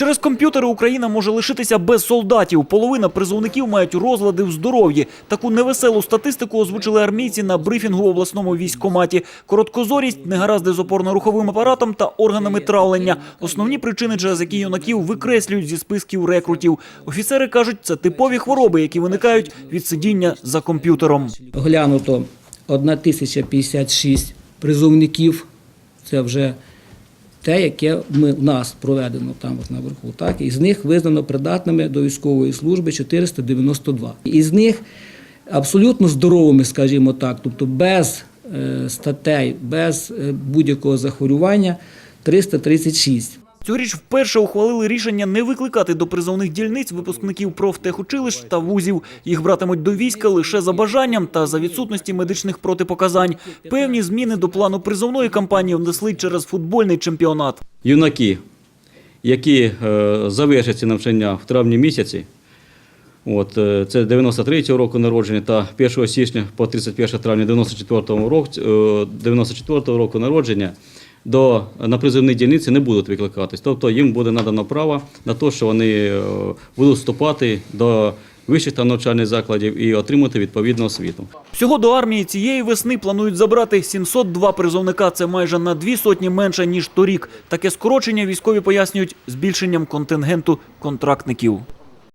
Через комп'ютери Україна може лишитися без солдатів. Половина призовників мають розлади в здоров'ї. Таку невеселу статистику озвучили армійці на брифінгу в обласному військкоматі. Короткозорість, негаразди з опорно-руховим апаратом та органами травлення. Основні причини, через які юнаків викреслюють зі списків рекрутів. Офіцери кажуть, це типові хвороби, які виникають від сидіння за комп'ютером. Оглянуто 1056 призовників. Це вже те, яке ми, в нас проведено там от наверху. Так? і з них визнано придатними до військової служби 492. Із них абсолютно здоровими, скажімо так, тобто без е, статей, без е, будь-якого захворювання 336. Цьогоріч вперше ухвалили рішення не викликати до призовних дільниць випускників профтехучилищ та вузів. Їх братимуть до війська лише за бажанням та за відсутності медичних протипоказань. Певні зміни до плану призовної кампанії внесли через футбольний чемпіонат. юнаки, які е, завершать ці навчання в травні місяці, от, е, це 93-го року народження та 1 січня по 31 травня 94-го року, е, 94 року народження, до, на призовні дільниці не будуть викликатись. Тобто їм буде надано право на те, що вони е, будуть вступати до вищих та навчальних закладів і отримати відповідну освіту. Всього до армії цієї весни планують забрати 702 призовника. Це майже на дві сотні менше ніж торік. Таке скорочення військові пояснюють збільшенням контингенту контрактників.